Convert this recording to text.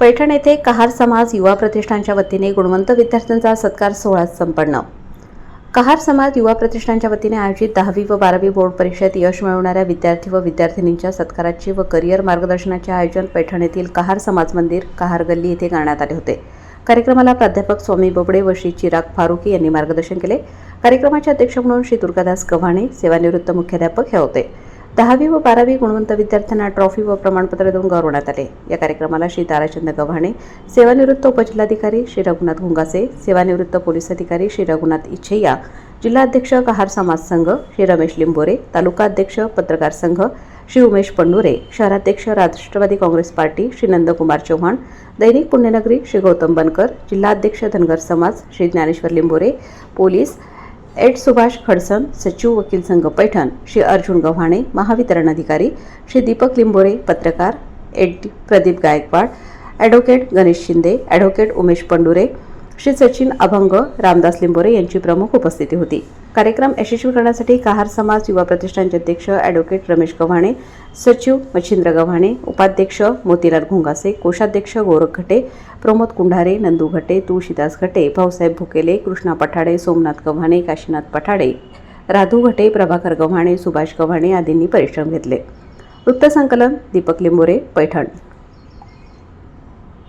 पैठण येथे कहार समाज युवा प्रतिष्ठानच्या वतीने गुणवंत विद्यार्थ्यांचा सत्कार सोहळा संपन्न. कहार समाज युवा प्रतिष्ठानच्या वतीने आयोजित दहावी व बारावी बोर्ड परीक्षेत यश मिळवणाऱ्या विद्यार्थी व विद्यार्थिनींच्या सत्काराची व करिअर मार्गदर्शनाचे आयोजन पैठण येथील कहार समाज मंदिर कहार गल्ली येथे करण्यात आले होते. कार्यक्रमाला प्राध्यापक स्वामी बोबडे व श्री चिराग फारुकी यांनी मार्गदर्शन केले. कार्यक्रमाचे अध्यक्ष म्हणून श्री दुर्गादास गव्हाणे सेवानिवृत्त मुख्याध्यापक हे होते. दहावी व बारावी गुणवंत विद्यार्थ्यांना ट्रॉफी व प्रमाणपत्र देऊन गौरवण्यात आले. या कार्यक्रमाला श्री ताराचंद गव्हाणे सेवानिवृत्त उपजिल्हाधिकारी श्री रघुनाथ घुंगासे सेवानिवृत्त पोलीस अधिकारी श्री रघुनाथ इच्छैया जिल्हाध्यक्ष कहार समाज संघ श्री रमेश लिंबोरे तालुका अध्यक्ष पत्रकार संघ श्री उमेश पंडुरे शहराध्यक्ष राष्ट्रवादी काँग्रेस पार्टी श्री नंदकुमार चव्हाण दैनिक पुण्यनगरी श्री गौतम बनकर जिल्हाध्यक्ष धनगर समाज श्री ज्ञानेश्वर लिंबोरे पोलीस एड सुभाष खडसन सचिव वकील संघ पैठण श्री अर्जुन गव्हाणे महावितरण अधिकारी श्री दीपक लिंबोरे पत्रकार एड प्रदीप गायकवाड ॲडव्होकेट गणेश शिंदे ॲडव्होकेट उमेश पंडुरे श्री सचिन अभंग रामदास लिंबोरे यांची प्रमुख उपस्थिती होती. कार्यक्रम यशस्वी करण्यासाठी कहार समाज युवा प्रतिष्ठानचे अध्यक्ष ॲडव्होकेट रमेश गव्हाणे सचिव मच्छिंद्र गव्हाणे उपाध्यक्ष मोतीलाल घुंगासे कोषाध्यक्ष गोरख घटे प्रमोद कुंढारे नंदू घटे तुळशीदास घटे भाऊसाहेब भुकेले कृष्णा पठाडे सोमनाथ गव्हाणे काशीनाथ पठाडे राधू घटे प्रभाकर गव्हाणे सुभाष गव्हाणे आदींनी परिश्रम घेतले. वृत्तसंकलन दीपक लिंबोरे पैठण.